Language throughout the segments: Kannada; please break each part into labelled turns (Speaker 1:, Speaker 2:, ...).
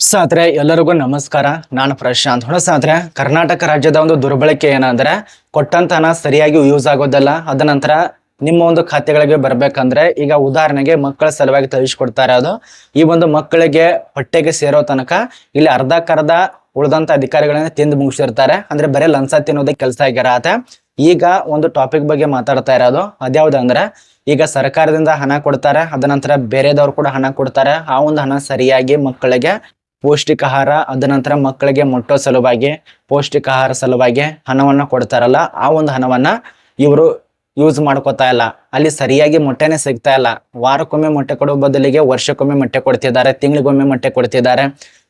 Speaker 1: ಸಾತ್ರೆ ಎಲ್ಲರಿಗೂ ನಮಸ್ಕಾರ. ನಾನು ಪ್ರಶಾಂತ್. ಹೊಣ ಸಾತ್ರೆ ಕರ್ನಾಟಕ ರಾಜ್ಯದ ಒಂದು ದುರ್ಬಳಕೆ ಏನಂದ್ರೆ ಕೊಟ್ಟಂತ ಹಣ ಸರಿಯಾಗಿ ಯೂಸ್ ಆಗೋದಲ್ಲ. ಅದ ನಂತರ ನಿಮ್ಮ ಒಂದು ಖಾತೆಗಳಿಗೆ ಬರ್ಬೇಕಂದ್ರೆ, ಈಗ ಉದಾಹರಣೆಗೆ ಮಕ್ಕಳ ಸಲುವಾಗಿ ತಿಳಿಸ್ಕೊಡ್ತಾರೆ ಅದು ಈ ಒಂದು ಮಕ್ಕಳಿಗೆ ಹೊಟ್ಟೆಗೆ ಸೇರೋ ತನಕ ಇಲ್ಲಿ ಅರ್ಧಕ್ಕರ್ಧ ಉಳಿದಂತ ಅಧಿಕಾರಿಗಳನ್ನ ತಿಂದು ಮುಗಿಸಿರ್ತಾರೆ. ಅಂದ್ರೆ ಬರೀ ಲಂಚ ತಿನ್ನೋದಕ್ಕೆ ಕೆಲಸ ಆಗಿರತ್ತೆ. ಈಗ ಒಂದು ಟಾಪಿಕ್ ಬಗ್ಗೆ ಮಾತಾಡ್ತಾ ಇರೋದು, ಅದ್ಯಾವ್ದಂದ್ರೆ, ಈಗ ಸರ್ಕಾರದಿಂದ ಹಣ ಕೊಡ್ತಾರೆ. ಅದ ನಂತರ ಬೇರೆದವ್ರು ಕೂಡ ಹಣ ಕೊಡ್ತಾರೆ. ಆ ಒಂದು ಹಣ ಸರಿಯಾಗಿ ಮಕ್ಕಳಿಗೆ ಪೌಷ್ಟಿಕ ಆಹಾರ ಅದ ನಂತರ ಮಕ್ಕಳಿಗೆ ಮುಟ್ಟೋ ಸಲುವಾಗಿ ಪೌಷ್ಟಿಕ ಆಹಾರ ಸಲುವಾಗಿ ಹಣವನ್ನ ಕೊಡ್ತಾರಲ್ಲ, ಆ ಒಂದು ಹಣವನ್ನ ಇವರು ಯೂಸ್ ಮಾಡ್ಕೋತಾ ಇಲ್ಲ. ಅಲ್ಲಿ ಸರಿಯಾಗಿ ಮೊಟ್ಟೆನೇ ಸಿಗ್ತಾ ಇಲ್ಲ. ವಾರಕ್ಕೊಮ್ಮೆ ಮೊಟ್ಟೆ ಕೊಡೋ ಬದಲಿಗೆ ವರ್ಷಕ್ಕೊಮ್ಮೆ ಮೊಟ್ಟೆ ಕೊಡ್ತಿದ್ದಾರೆ, ತಿಂಗಳಿಗೊಮ್ಮೆ ಮೊಟ್ಟೆ ಕೊಡ್ತಿದ್ದಾರೆ.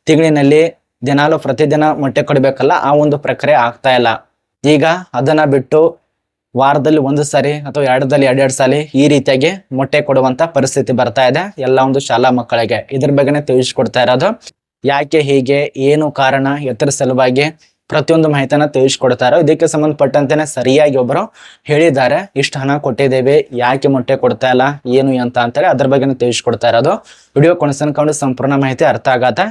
Speaker 1: ತಿಂಗಳಿನಲ್ಲಿ ದಿನಾಲು ಪ್ರತಿದಿನ ಮೊಟ್ಟೆ ಕೊಡಬೇಕಲ್ಲ, ಆ ಒಂದು ಪ್ರಕ್ರಿಯೆ ಆಗ್ತಾ ಇಲ್ಲ. ಈಗ ಅದನ್ನ ಬಿಟ್ಟು ವಾರದಲ್ಲಿ ಒಂದು ಸಾರಿ ಅಥವಾ ಎರಡದಲ್ಲಿ ಎರಡೆರಡು ಸಾಲಿ ಈ ರೀತಿಯಾಗಿ ಮೊಟ್ಟೆ ಕೊಡುವಂತ ಪರಿಸ್ಥಿತಿ ಬರ್ತಾ ಇದೆ, ಎಲ್ಲ ಒಂದು ಶಾಲಾ ಮಕ್ಕಳಿಗೆ. ಇದ್ರ ಬಗ್ಗೆನೇ ತಿಳಿಸ್ಕೊಡ್ತಾ ಇರೋದು. ಯಾಕೆ, ಹೀಗೆ, ಏನು ಕಾರಣ, ಎತ್ತರ ಸಲುವಾಗಿ ಪ್ರತಿಯೊಂದು ಮಾಹಿತಿನ ತಿಳಿಸ್ಕೊಡ್ತಾರೋ, ಇದಕ್ಕೆ ಸಂಬಂಧಪಟ್ಟಂತೆನೆ ಸರಿಯಾಗಿ ಒಬ್ಬರು ಹೇಳಿದ್ದಾರೆ. ಇಷ್ಟು ಹಣ ಕೊಟ್ಟಿದ್ದೇವೆ, ಯಾಕೆ ಮೊಟ್ಟೆ ಕೊಡ್ತಾ ಇಲ್ಲ, ಏನು ಅಂತ ಅಂತೇಳಿ ಅದ್ರ ಬಗ್ಗೆ ತಿಳಿಸ್ಕೊಡ್ತಾ ಇರೋದು. ವಿಡಿಯೋ ಕೊಣಸನ್ಕೊಂಡು ಸಂಪೂರ್ಣ ಮಾಹಿತಿ ಅರ್ಥ ಆಗತ್ತೆ.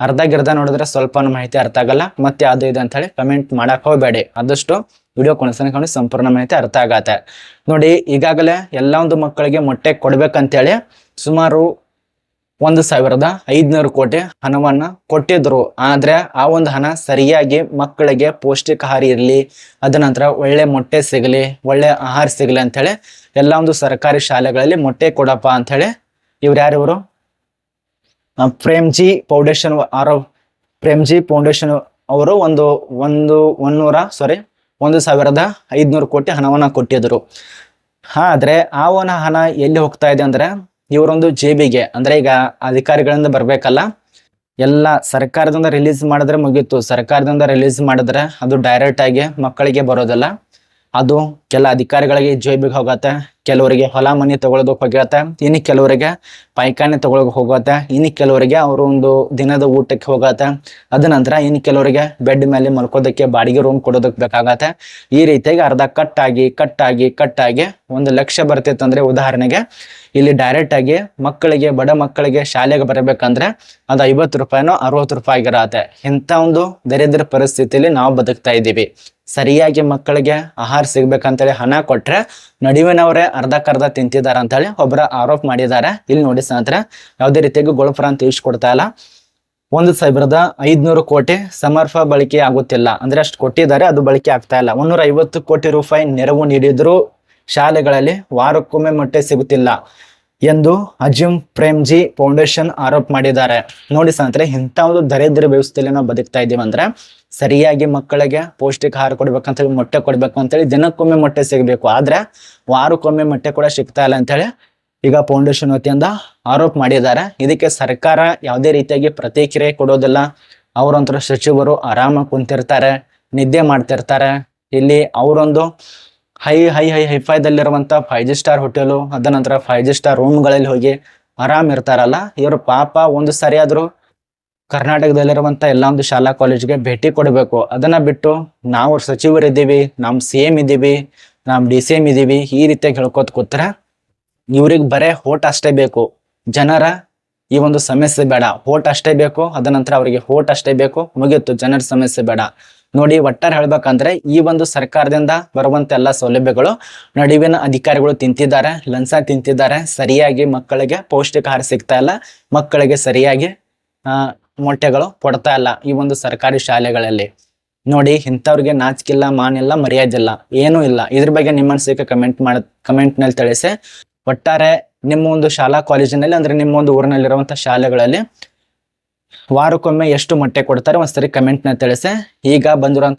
Speaker 1: ಅರ್ಧ ಗಿರ್ಧ ನೋಡಿದ್ರೆ ಸ್ವಲ್ಪ ಮಾಹಿತಿ ಅರ್ಥ ಆಗಲ್ಲ. ಮತ್ತೆ ಅದು ಇದೆ ಅಂತ ಹೇಳಿ ಕಮೆಂಟ್ ಮಾಡಕ್ ಹೋಗ್ಬೇಡಿ. ಆದಷ್ಟು ವಿಡಿಯೋ ಕೊಣಸನ್ಕೊಂಡು ಸಂಪೂರ್ಣ ಮಾಹಿತಿ ಅರ್ಥ ಆಗತ್ತೆ. ನೋಡಿ, ಈಗಾಗಲೇ ಎಲ್ಲ ಒಂದು ಮಕ್ಕಳಿಗೆ ಮೊಟ್ಟೆ ಕೊಡ್ಬೇಕಂತೇಳಿ ಸುಮಾರು ಒಂದು ಸಾವಿರದ ಐದ್ನೂರು ಕೋಟಿ ಹಣವನ್ನ ಕೊಟ್ಟಿದ್ರು. ಆದ್ರೆ ಆ ಒಂದು ಹಣ ಸರಿಯಾಗಿ ಮಕ್ಕಳಿಗೆ ಪೌಷ್ಟಿಕ ಆಹಾರ ಇರಲಿ ಅದ ನಂತರ ಒಳ್ಳೆ ಮೊಟ್ಟೆ ಸಿಗಲಿ, ಒಳ್ಳೆ ಆಹಾರ ಸಿಗಲಿ ಅಂತೇಳಿ ಎಲ್ಲ ಒಂದು ಸರ್ಕಾರಿ ಶಾಲೆಗಳಲ್ಲಿ ಮೊಟ್ಟೆ ಕೊಡಪ್ಪ ಅಂತೇಳಿ ಇವ್ರು ಯಾರಿವರು ಪ್ರೇಮ್ಜಿ ಫೌಂಡೇಶನ್ ಆರೋ, ಪ್ರೇಮ್ಜಿ ಫೌಂಡೇಶನ್ ಅವರು ಒಂದು ಒಂದು, ಒಂದೂರ ಸಾರಿ ಒಂದು ಸಾವಿರದ ಐದ್ನೂರು ಕೋಟಿ ಹಣವನ್ನ ಕೊಟ್ಟಿದ್ರು. ಆದ್ರೆ ಆ ಒಂದು ಹಣ ಎಲ್ಲಿ ಹೋಗ್ತಾ ಇದೆ ಅಂದ್ರೆ ಇವರೊಂದು ಜೇಬಿಗೆ, ಅಂದ್ರೆ ಈಗ ಅಧಿಕಾರಿಗಳಿಂದ ಬರ್ಬೇಕಲ್ಲ, ಎಲ್ಲ ಸರ್ಕಾರದಿಂದ ರಿಲೀಸ್ ಮಾಡಿದ್ರೆ ಮುಗೀತು. ಸರ್ಕಾರದಿಂದ ರಿಲೀಸ್ ಮಾಡಿದ್ರೆ ಅದು ಡೈರೆಕ್ಟ್ ಆಗಿ ಮಕ್ಕಳಿಗೆ ಬರೋದಿಲ್ಲ. ಅದು ಕೆಲ ಅಧಿಕಾರಿಗಳಿಗೆ ಜೇಬಿಗೆ ಹೋಗತ್ತೆ. ಕೆಲವರಿಗೆ ಹೊಲ ಮನೆ ತಗೊಳ್ಳೋದಕ್ಕೆ ಹೋಗತ್ತೆ, ಇನ್ನು ಕೆಲವರಿಗೆ ಪೈಖಾನೆ ತಗೊಳಕ್ ಹೋಗತ್ತೆ, ಇನ್ನು ಕೆಲವರಿಗೆ ಅವರು ಒಂದು ದಿನದ ಊಟಕ್ಕೆ ಹೋಗತ್ತೆ. ಅದ ನಂತರ ಇನ್ನು ಕೆಲವರಿಗೆ ಬೆಡ್ ಮೇಲೆ ಮಲ್ಕೋದಕ್ಕೆ ಬಾಡಿಗೆ ರೂಮ್ ಕೊಡೋದಕ್ಕೆ ಬೇಕಾಗತ್ತೆ. ಈ ರೀತಿಯಾಗಿ ಅರ್ಧ ಕಟ್ ಆಗಿ ಕಟ್ ಆಗಿ ಕಟ್ ಆಗಿ ಒಂದು ಲಕ್ಷ ಬರ್ತಿತ್ತು ಅಂದ್ರೆ ಉದಾಹರಣೆಗೆ ಇಲ್ಲಿ ಡೈರೆಕ್ಟ್ ಆಗಿ ಮಕ್ಕಳಿಗೆ, ಬಡ ಮಕ್ಕಳಿಗೆ ಶಾಲೆಗೆ ಬರಬೇಕಂದ್ರೆ ಅದು ಐವತ್ತು ರೂಪಾಯಿನೋ ಅರವತ್ತು ರೂಪಾಯಿ ಆಗಿರತ್ತೆ. ಇಂಥ ಒಂದು ದರಿದ್ರ ಪರಿಸ್ಥಿತಿಯಲ್ಲಿ ನಾವು ಬದುಕ್ತಾ ಇದ್ದೀವಿ. ಸರಿಯಾಗಿ ಮಕ್ಕಳಿಗೆ ಆಹಾರ ಸಿಗ್ಬೇಕಂತೇಳಿ ಹಣ ಕೊಟ್ರೆ ನಡುವಿನವರೇ ಅರ್ಧಕ್ಕರ್ಧ ತಿಂತಿದ್ದಾರೆ ಅಂತೇಳಿ ಒಬ್ಬರ ಆರೋಪ ಮಾಡಿದ್ದಾರೆ. ಇಲ್ಲಿ ನೋಡಿ ಸ್ನೇಹಿತರೆ, ಯಾವುದೇ ರೀತಿಯಾಗಿ ಗೊಳಪುರ ಅಂತ ತಿಳಿಸ್ಕೊಡ್ತಾ ಇಲ್ಲ. ಒಂದು ಸಾವಿರದ ಐದ್ನೂರು ಕೋಟಿ ಸಮರ್ಪ ಬಳಕೆ ಆಗುತ್ತಿಲ್ಲ. ಅಂದ್ರೆ ಅಷ್ಟು ಕೊಟ್ಟಿದ್ದಾರೆ, ಅದು ಬಳಕೆ ಆಗ್ತಾ ಇಲ್ಲ. ಒಂದೂರ ಐವತ್ತು ಕೋಟಿ ರೂಪಾಯಿ ನೆರವು ನೀಡಿದ್ರು ಶಾಲೆಗಳಲ್ಲಿ ವಾರಕ್ಕೊಮ್ಮೆ ಮೊಟ್ಟೆ ಸಿಗುತ್ತಿಲ್ಲ. ಎಂದು ಅಜಿಮ್ ಪ್ರೇಮ್ಜಿ ಫೌಂಡೇಶನ್ ಆರೋಪ ಮಾಡಿದ್ದಾರೆ. ನೋಡಿ ಸ್ನೇಹಿತರೆ ಇಂಥ ಒಂದು ದರಿದ್ರ ವ್ಯವಸ್ಥೆಯಲ್ಲಿ ನಾವು ಬದುಕ್ತಾ ಇದ್ದೀವಿ ಅಂದ್ರೆ ಸರಿಯಾಗಿ ಮಕ್ಕಳಿಗೆ ಪೌಷ್ಟಿಕ ಆಹಾರ ಕೊಡ್ಬೇಕಂತೇಳಿ ಮೊಟ್ಟೆ ಕೊಡ್ಬೇಕು ಅಂತೇಳಿ ದಿನಕ್ಕೊಮ್ಮೆ ಮೊಟ್ಟೆ ಸಿಗಬೇಕು. ಆದ್ರೆ ವಾರಕ್ಕೊಮ್ಮೆ ಮೊಟ್ಟೆ ಕೂಡ ಸಿಗ್ತಾ ಇಲ್ಲ ಅಂತೇಳಿ ಈಗ ಫೌಂಡೇಶನ್ ವತಿಯಿಂದ ಆರೋಪ ಮಾಡಿದ್ದಾರೆ. ಇದಕ್ಕೆ ಸರ್ಕಾರ ಯಾವುದೇ ರೀತಿಯಾಗಿ ಪ್ರತಿಕ್ರಿಯೆ ಕೊಡೋದಿಲ್ಲ. ಅವರಂತರ ಸಚಿವರು ಆರಾಮಾಗಿ ಕುಂತಿರ್ತಾರೆ, ನಿದ್ದೆ ಮಾಡ್ತಿರ್ತಾರೆ. ಇಲ್ಲಿ ಅವರೊಂದು ಹೈ ಹೈ ಹೈ ಹೈಫೈದಲ್ಲಿರುವಂಥ ಫೈವ್ ಜಿ ಸ್ಟಾರ್ ಹೋಟೆಲು ಅದ ನಂತರ ಫೈವ್ ಜಿ ಸ್ಟಾರ್ ರೂಮ್ಗಳಲ್ಲಿ ಹೋಗಿ ಆರಾಮ್ ಇರ್ತಾರಲ್ಲ, ಇವರು ಪಾಪ ಒಂದು ಸರಿ ಆದರೂ ಕರ್ನಾಟಕದಲ್ಲಿರುವಂಥ ಎಲ್ಲ ಒಂದು ಶಾಲಾ ಕಾಲೇಜ್ಗೆ ಭೇಟಿ ಕೊಡಬೇಕು. ಅದನ್ನ ಬಿಟ್ಟು ನಾವು ಸಚಿವರಿದ್ದೀವಿ, ನಮ್ ಸಿ ಎಂ ಇದ್ದೀವಿ, ನಮ್ ಡಿ ಸಿ ಎಂ ಇದ್ದೀವಿ, ಈ ರೀತಿಯಾಗಿ ಹೇಳ್ಕೊತ ಕೂತ್ರೆ ಇವ್ರಿಗೆ ಬರೇ ಹೋಟ್ ಅಷ್ಟೇ ಬೇಕು. ಜನರ ಈ ಒಂದು ಸಮಸ್ಯೆ ಬೇಡ. ಹೋಟ್ ಅಷ್ಟೇ ಬೇಕು ಅದ ನಂತರ ಅವರಿಗೆ ಹೋಟ್ ಅಷ್ಟೇ ಬೇಕು. ಮುಗೀತು, ಜನರ ಸಮಸ್ಯೆ ಬೇಡ. ನೋಡಿ ಒಟ್ಟಾರೆ ಹೇಳ್ಬೇಕಂದ್ರೆ ಈ ಒಂದು ಸರ್ಕಾರದಿಂದ ಬರುವಂತ ಎಲ್ಲ ಸೌಲಭ್ಯಗಳು ನಡುವಿನ ಅಧಿಕಾರಿಗಳು ತಿಂತಿದ್ದಾರೆ, ಲಂಚ ತಿಂತಿದ್ದಾರೆ, ಸರಿಯಾಗಿ ಮಕ್ಕಳಿಗೆ ಪೌಷ್ಟಿಕ ಆಹಾರ ಸಿಗ್ತಾ ಇಲ್ಲ, ಮಕ್ಕಳಿಗೆ ಸರಿಯಾಗಿ ಮೊಟ್ಟೆಗಳು ಕೊಡ್ತಾ ಇಲ್ಲ ಈ ಒಂದು ಸರ್ಕಾರಿ ಶಾಲೆಗಳಲ್ಲಿ. ನೋಡಿ ಇಂಥವ್ರಿಗೆ ನಾಚಿಕಿಲ್ಲ, ಮಾನಿಲ್ಲ ಮರ್ಯಾದಿಲ್ಲ, ಏನೂ ಇಲ್ಲ. ಇದ್ರ ಬಗ್ಗೆ ನಿಮ್ಮ ಅನಿಸಿಕೆ ಕಮೆಂಟ್ ಮಾಡ ಕಮೆಂಟ್ನಲ್ಲಿ ತಿಳಿಸಿ. ಒಟ್ಟಾರೆ ನಿಮ್ಮ ಒಂದು ಶಾಲಾ ಕಾಲೇಜಿನಲ್ಲಿ ಅಂದ್ರೆ ನಿಮ್ಮ ಒಂದು ಊರಿನಲ್ಲಿರುವಂಥ ಶಾಲೆಗಳಲ್ಲಿ ವಾರಕ್ಕೊಮ್ಮೆ ಎಷ್ಟು ಮೊಟ್ಟೆ ಕೊಡ್ತಾರೆ ಒಂದ್ಸರಿ ಕಮೆಂಟ್ನ ತಿಳಿಸಿ. ಈಗ ಬಂದಿರುವಂತ